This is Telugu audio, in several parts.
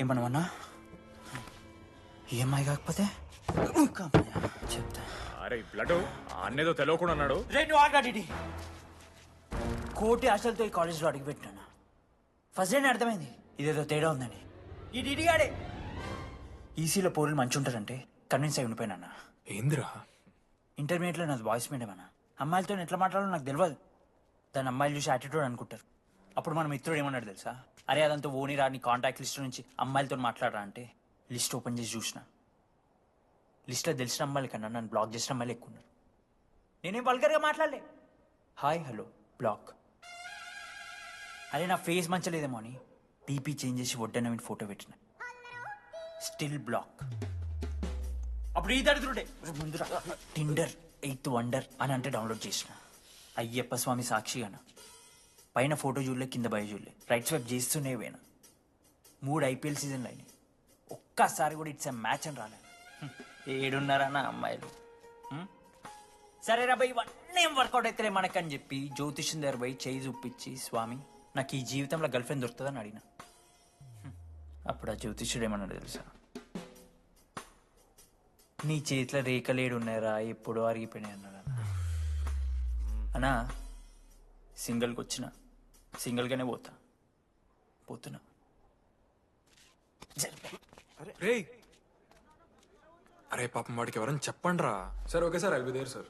ఏమన్నామన్నా ఈఎంఐ కాకపోతే? చెప్తా. అరే బ్లడ్ అన్నేదో తెలియకుండా అన్నాడు. రెండు కోటి ఆశలతో ఈ కాలేజ్లో అడుగుపెట్టినా ఫస్ట్ డే అర్థమైంది. ఇదేదో తేడా ఉందని. ఈ డిడిగాడే ఈసీలో పౌరులు మంచి ఉంటారంటే కన్విన్స్ అయి ఉండిపోయినా ఏందిరా? ఇంటర్మీడియట్లో నాది వాయిస్ మీడియం అన్న? అమ్మాయిలతో ఎట్లా మాట్లాడాలో నాకు తెలియదు దాని అమ్మాయిలు చూసి యాటిట్యూడ్ అనుకుంటారు. అప్పుడు మన మిత్రుడు ఏమన్నాడు తెలుసా? అరే అదంతా ఓని రాని కాంటాక్ట్ లిస్ట్ నుంచి అమ్మాయిలతో మాట్లాడరా అంటే లిస్ట్ ఓపెన్ చేసి చూసిన. లిస్ట్లో తెలిసిన అమ్మాయిల కన్నా నన్ను బ్లాక్ చేసిన అమ్మాయిలు ఎక్కువ ఉన్నారు. నేనేం వల్గర్గా మాట్లాడలే. హాయ్ హలో బ్లాక్ అరే నా ఫేస్ మంచలేదేమో అని డీపీ చేంజ్ చేసి వడ్డన ఫోటో పెట్టిన. స్టిల్ బ్లాక్ అప్పుడు ఈ దరిద్రుడే. ముందురా. టిండర్ ఎయిత్ వండర్ అని అంటే డౌన్లోడ్ చేసిన. అయ్యప్ప స్వామి సాక్షిగాన పైన ఫోటో చూడలే కింద బయ చూడలే. రైట్ స్వైప్ చేస్తూనే పోయినా. మూడు ఐపీఎల్ సీజన్లు అయినాయి. ఒక్కసారి కూడా ఇట్స్ మ్యాచ్ అని రాలేదు. హ్మ్. ఏడున్నారన్న అమ్మాయిలు? సరే రా భయ్ ఇవన్నీ ఏం వర్కౌట్ అవుతలే మనకని చెప్పి జ్యోతిష్యం దగ్గర పోయి చేయి చూపించి స్వామి నాకు ఈ జీవితంలో గర్ల్ ఫ్రెండ్ దొరుకుతుందని అడిగిన. అప్పుడు ఆ జ్యోతిష్యుడు ఏమన్నాడు తెలుసా? నీ చేతిలో రేఖలేడు ఉన్నారా ఎప్పుడో అరిగిపోయినాయి అన్నాడు అన్న. అన్నా సింగిల్కి వచ్చిన. సింగిల్గానే పోతా పోతున్నా రే అరే పాపం వాడికి ఎవరైనా చెప్పండి రా sir okay sir I'll there sir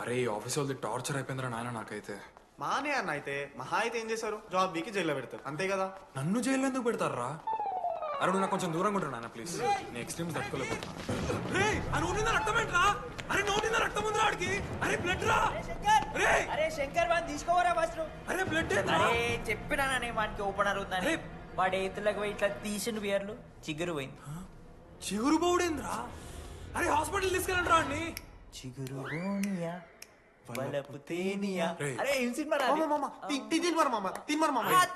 అరే ఈ ఆఫీస్ వాళ్ళది టార్చర్ అయిపోయిందిరా నాయన నాకైతే. మానే అన్న అయితే మహా అయితే ఏం చేశారు? జాబ్ వీకి జైల్లో పెడతారు. అంతే కదా? నన్ను జైలు ఎందుకు పెడతారా? అరే నువ్వు నాకు కొంచెం దూరంగా ఉంటాడు నాయన ప్లీజ్ నేను ఎక్స్ట్రీమ్ తట్టుకోలేకపోతున్నా. రే ఆ నోటిందా రక్తం ఏంట్రా? అరే నోటిందా రక్తం ఉందిరా వాడికి అరే బ్లడ్ రే. అరే! శంకర్ వాడిని తీసుకోవరా ఫస్ట్ అరే బ్లడ్ అరే చెప్పినా నేను వానికి ఓపెనర్ ఉందని. వాడి ఎత్తులకు పోయి ఇట్లా తీసిన బియర్లు చిగురు పోయింది. చిగురు బౌడేంద్రా అరే హాస్పిటల్ తీసుకెళ్ళండి రా అండి చిగురు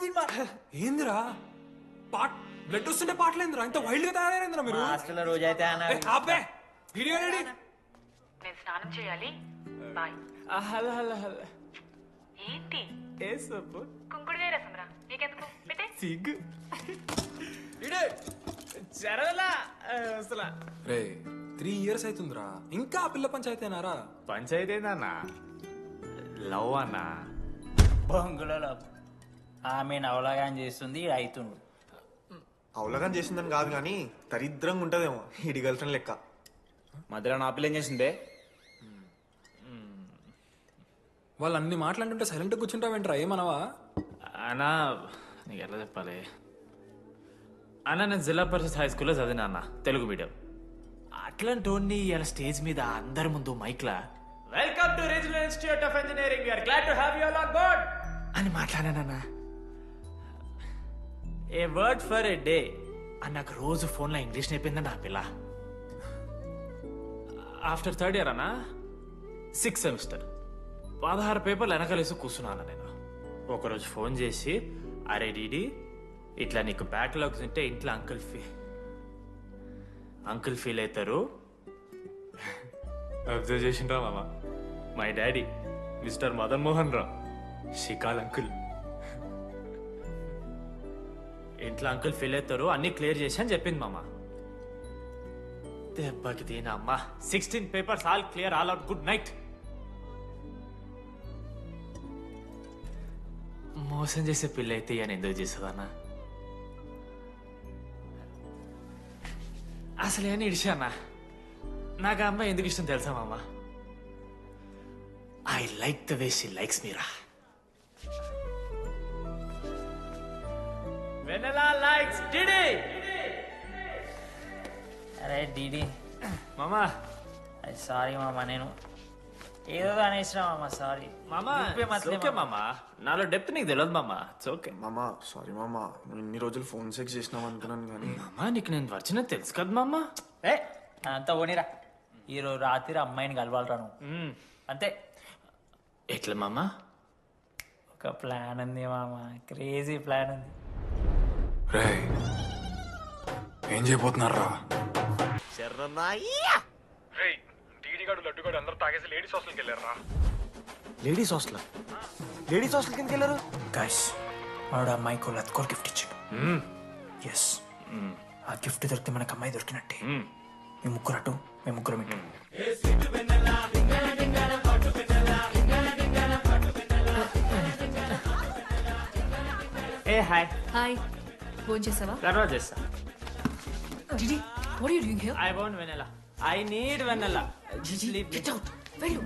సినిమా. ఏందిరా? పాట్ బ్లడ్ వస్తుంటే పాటలేందిరా? ఇంత వైల్డ్గా తయారైందిరా మీరు? హాస్టల్లో రోజైతే అన్న ఆపే. వీడియో రెడీ నేను స్నానం చేయాలి. బాయ్. Hello hello hello. ఏంటి? ఏ సబ్బు? కుంకుడుగాయ రసం రా నీకెందుకు? పెట్టే. సిగ్గు జరగలా. అసలు. రే త్రీ ఇయర్స్ అవుతుందిరా ఇంకా ఆ పిల్ల పంచాయతీనారా పంచాయతీ ఏందన్న లవ్ అన్న? బొంగులలో ఆమె నవలగాని చేస్తుంది ఈడు అవుతుండు అవలగాని చేసిందని కాదు కానీ దరిద్రంగా ఉంటదేమో ఇడి గర్ల్ ఫ్రెండ్ లెక్క. మధ్యలో నా పిల్ల ఏం చేసిందే? వాళ్ళు అన్ని మాట్లాడుతుంటే సైలెంట్ కూర్చుంటావేంట్రా? ఏమనవా? అన్నా నీకు ఎట్లా చెప్పాలి? అన్న నేను జిల్లా పరిషత్ హై స్కూల్లో చదివినా అన్న తెలుగు మీడియం. అట్లాంటి వాడిని ఇలా స్టేజ్ మీద అందరి ముందు మైక్లా welcome to regional institute of engineering you are glad to have you on board అని మాట్లాడానన్నా a word for a day అని నాకు రోజు ఫోన్లో ఇంగ్లీష్ నేర్పింది నా పిల్ల. ఆఫ్టర్ థర్డ్ ఇయర్ అన్నా సిక్స్ సెమిస్టర్ పదహారు పేపర్లు వెనకలేసి కూర్చున్నాను నేను. ఒకరోజు ఫోన్ చేసి అరే డీడీ ఇట్లా నీకు బ్యాక్లాగ్స్ ఉంటే ఇంట్లో అంకుల్ ఫీ అంకుల్ ఫీల్ అవుతారు అబ్జర్వ్ చేసిండ్రా మామ. My daddy mister Madan Mohan Rao షికాల్ uncle ఇంట్లో అంకుల్ ఫీల్ అవుతారు అన్ని క్లియర్ చేసి అని చెప్పింది మామ. దెబ్బకి దీనమ్మా sixteen papers all clear all out good night మోసం చేసే పిల్ల అయితే అని ఎందుకు చేసేదన్నా అసలు ఏమని ఇడిచానా నాకు ఆ అమ్మాయి ఎందుకు ఇష్టం తెలుసా మామ I like the way she likes Meera Vennela likes DD అరే డీడీ మామా సారీ మామ నేను ఏదో అనేసిన మామ సారీ మామా ఓకే మామా. నాలో డెప్త్ నీకు తెలియదు మామా. ఇట్స్ ఓకే మామ సారీ మామ. నువ్వు ఇన్ని రోజులు ఫోన్ సెక్స్ చేసినావు అనుకున్నాను కానీ. మామా నీకు నేను వచ్చిన తెలుసు కదా మామా. ఏ అంతా పోనీరా. ఈరోజు రాత్రి అమ్మాయిని కలవాలరా నువ్వు. అంతే. ఎట్లా మామా? ఒక ప్లాన్ ఉంది మామ. క్రేజీ ప్లాన్ ఉంది. రే ఏం చేయబోతున్నారా లేడీస్ హాస్టల్? లేడీస్ హాస్టల్ కిందకి వెళ్ళారు? గైస్ వాడు అమ్మాయికి లత్కోర్ గిఫ్ట్ ఇచ్చాడు. ఎస్ ఆ గిఫ్ట్ దొరికితే మనకు అమ్మాయి దొరికినట్టే. మ్మ్. మీ ముగ్గురు అటు మేము ముగ్గురు ఇటు. ఏ హాయ్ హాయ్ ఫోన్ చేసావా తర్వాత చేస్తా. GG what are you doing here I want Vennela I need Vennela get out వెళ్ళు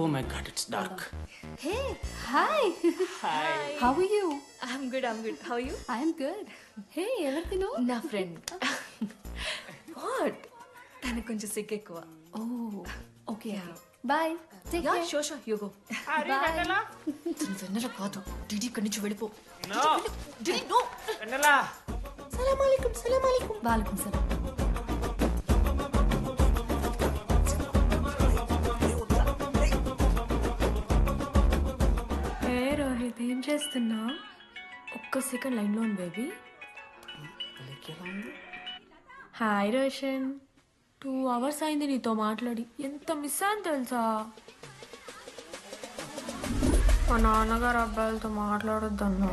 ఓ my god it's dark Hey, hi. How are you? I'm good I'm good how you I am good. Hey, ఎవరిదిను నా ఫ్రెండ్ వాట్ తనకు కొంచెం సిక్ ఎక్కువ. Oh, okay. Bye. Take ya care. Sure sure you go Bye. తను వెన్నర కాదు. డిడి ఇక్కడి నుంచి వెళ్ళిపో. నో డిడి నో వెనెలా సలాం అలైకుం సలాం అలైకుం Walaikum salam. ఏం చేస్తున్నా? ఒక్క సెకండ్ లైన్లో ఉంది baby. Hi Roshan. Two hours అయింది నీతో మాట్లాడి. ఎంత మిస్ అని తెలుసా? మా నాన్నగారు అబ్బాయిలతో మాట్లాడొద్దన్నా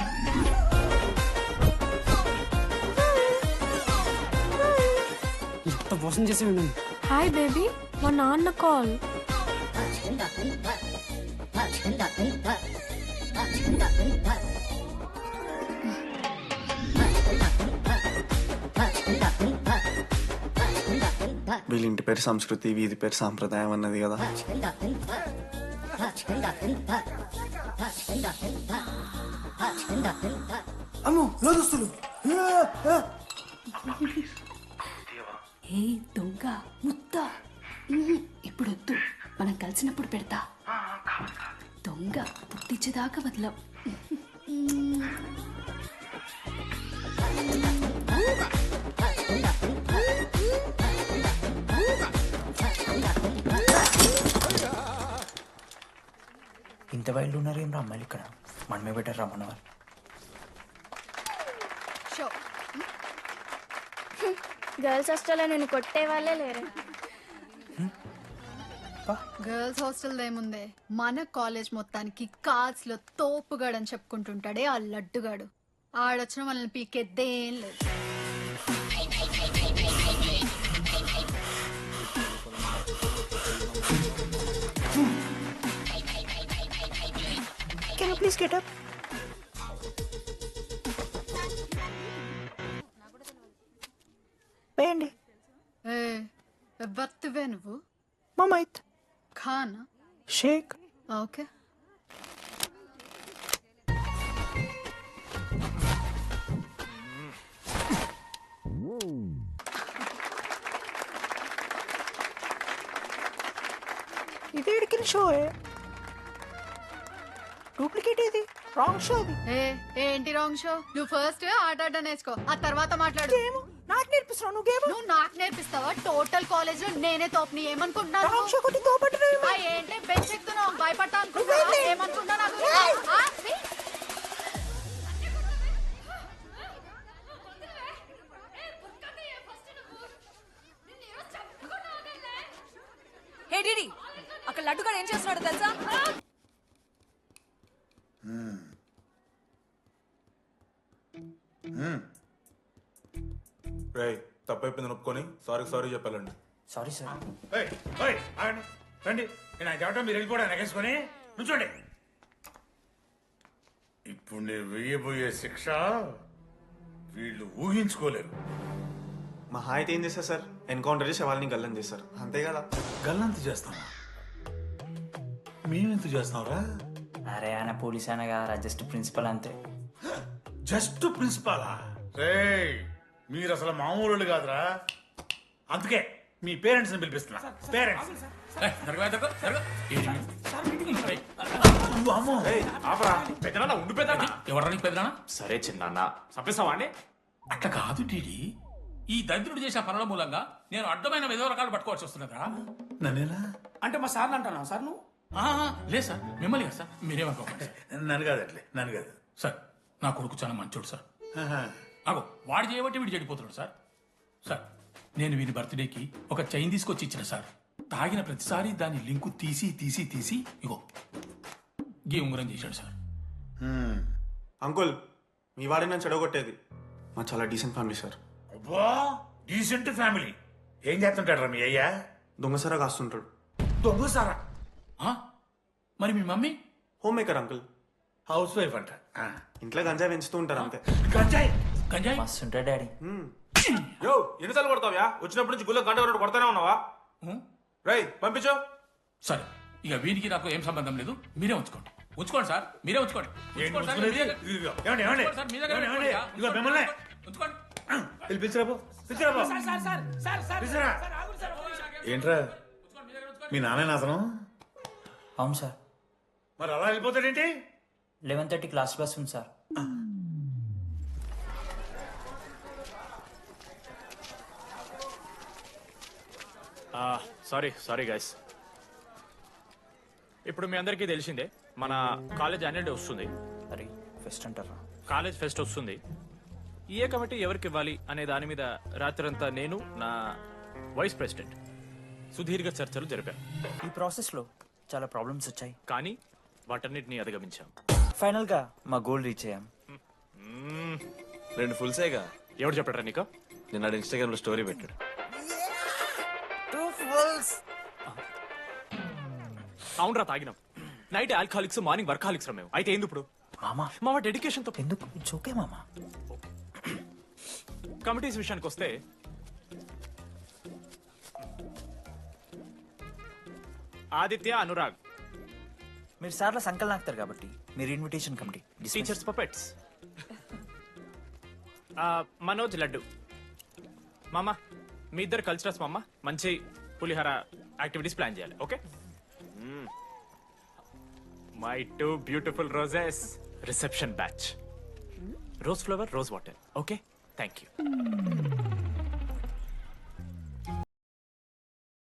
ఎంత మోసం చేసి హాయ్ బేబీ మా నాన్న కాల్. వీళ్ళ ఇంటి పేరు సంస్కృతి వీధి పేరు సాంప్రదాయం అన్నది కదా. అమ్మో ఏ దొంగ ఇప్పుడు వద్దు మనం కలిసినప్పుడు పెడతా. దొంగ పుట్టించేదాకా వదలం. బయలు ఉన్నారు ఏం రా అమ్మాయిలు ఇక్కడ? మనమే బెటర్ రమ్మన్న వాళ్ళు. గర్ల్స్ హాస్టల్లో నేను కొట్టే వాళ్ళే లేరు. గర్ల్స్ హాస్టల్ ఏముందే? మన కాలేజ్ మొత్తానికి కార్స్లో తోపుగాడని చెప్పుకుంటుంటాడే ఆ లడ్డుగాడు. ఆడొచ్చిన మనల్ని పీకెద్దేం లేదు. Please get up. వేయండి ఏ ఎవత్తువే నువ్వు? మా మైత్ ఖానా? షేక్. ఓకే. ఇది ఎడికిన షో ఇది రాంగ్ షో అది ఏ ఏంటి రాంగ్ షో? నువ్వు ఫస్ట్ ఆట ఆట నేర్చుకో ఆ తర్వాత మాట్లాడు. నాకు నేర్పిస్తున్నావు నువ్వు గేమ్? నువ్వు నాకు నేర్పిస్తావా? టోటల్ కాలేజ్లో నేనే తోపుని ఏమనుకుంటున్నాను రాంగ్ షో కొట్టి తోపట్టు ఏంటి? బెంచ్ ఎక్కుతున్నావు భయపడతా అనుకుంటున్నావా? ఏమనుకుంటా నాకు? హే డిడి అక్కడ లడ్డుగాడు ఏం చేస్తున్నాడు తెలుసా? రే తప్పైపోయింది ఒప్పుకొని సారీ సారీ చెప్పాలండి. Sorry sir. ఏయ్, ఓయ్, ఆగండి. రండి. నేను ఆయన చెప్పడం మీరు వెళ్ళిపోవడం ఎగేసుకొని నుంచోండి. ఇప్పుడు నేను వెయ్యబోయే శిక్ష వీళ్ళు ఊహించుకోలేరు. మహా అయితే ఏం చేస్తారు సార్? ఎన్కౌంటర్ చేసి వాళ్ళని గల్లం చేస్తారు అంతే కదా. గల్లంత చేస్తామా మేమెంత చేస్తాంరా? అరే ఆయన పోలీస్ ఆయన కదా జస్ట్ ప్రిన్సిపల్ అంతే జస్ట్ ప్రిన్సిపాలా రేయ్ మీరు అసలు మామూలు కాదురా. అందుకే మీ పేరెంట్స్. ని పిలిపిస్తున్నా పేరెంట్స్ ఉండి పెద్దనా సరే చిన్న చంపేస్తావా అండి? అట్లా కాదు టీడీ. ఈ దరిద్రుడు చేసిన పనుల మూలంగా నేను అడ్డమైన విధవ రకాలు పట్టుకోవాల్సి వస్తున్నదా నన్నేనా అంటే మా సార్ని అంటున్నావు సార్ నువ్వు? లేదు సార్ మిమ్మల్ని కదా సార్ మీరేమనుకోకండి నన్ను కాదు అట్లే నన్ను కాదు. సార్ నా కొడుకు చాలా మంచోడు సార్. అగో వాడు చేయబట్టి వీడు చెడిపోతున్నాడు సార్. సార్ నేను వీని బర్త్డేకి ఒక చైన్ తీసుకొచ్చి ఇచ్చిన సార్. తాగిన ప్రతిసారి దాని లింకు తీసి తీసి తీసి ఇగో గీ ఉంగరం చేశాడు సార్. అంకుల్ మీ వాడిని నన్ను చెడగొట్టేది. మా చాలా డీసెంట్ ఫ్యామిలీ సార్. అబ్బా డీసెంట్ ఫ్యామిలీ. ఏం చేస్తుంటాడు మీ అయ్యా? దొంగసరా కాస్తుంటాడు. దొంగ సారా? ఆ? మరి మీ mummy? Home maker uncle house wife అంట. ఆ. ఇంట్లో గంజాయి పెంచుతూ ఉంటారు అంతే. గంజాయి? గంజాయి? మస్తు ఉంటాడు డాడీ యో ఎన్నిసార్లు కొడతావ్యా? వచ్చినప్పటి నుంచి గుళ్ళ గంట కొట్టు కొడతానే ఉన్నావా? రై పంపించు. సరే ఇక వీరికి నాకు ఏం సంబంధం లేదు. మీరే ఉంచుకోండి. ఉంచుకోండి సార్ మీరే ఉంచుకోండి. ఏంట్రా? మీ నాన్న అతను అవును సార్. మరి అలా వెళ్ళిపోతాడేంటి? లెవెన్ థర్టీ క్లాస్ బస్ ఉంది సార్. సారీ సారీ గైస్ ఇప్పుడు మీ అందరికీ తెలిసిందే మన కాలేజ్ యాన్యువల్ డే వస్తుంది. అరే ఫెస్ట్ అంటారా? కాలేజ్ ఫెస్ట్ వస్తుంది. ఏ కమిటీ ఎవరికి ఇవ్వాలి అనే దాని మీద రాత్రంతా నేను నా వైస్ ప్రెసిడెంట్ సుదీర్ఘ చర్చలు జరిపాం ఈ ప్రాసెస్లో చాలా ప్రాబ్లమ్స్ వచ్చాయి. కానీ వాటన్నిటిని అధిగమించాం. ఫైనల్గా మా గోల్ రీచ్ అయ్యాం. రెండు ఫుల్ సేగా ఎవరు చెప్పారా నీకు? నిన్న ఇన్స్టాగ్రామ్లో స్టోరీ పెట్టాడు. అవునరా తాగినాం. నైట్ ఆల్కహాలిక్స్ మార్నింగ్ వర్కాలిక్స్ రా మేము. అయితే ఏంది ఇప్పుడు? మామా? మా డెడికేషన్తో ఎందుకు? ఇట్స్ ఓకే మామా. కమిటీస్ విషయానికి వస్తే ఆదిత్య అనురాగ్. మీరు సార్ల సంకల్ నాకుతారు కాబట్టి మీరు invitation committee teachers puppets Manoj Laddu. మామ మీ ఇద్దరు కల్చరల్స్ మామ మంచి పులిహార యాక్టివిటీస్ ప్లాన్ చేయాలి okay? My two beautiful roses reception batch rose flower rose water okay? Thank you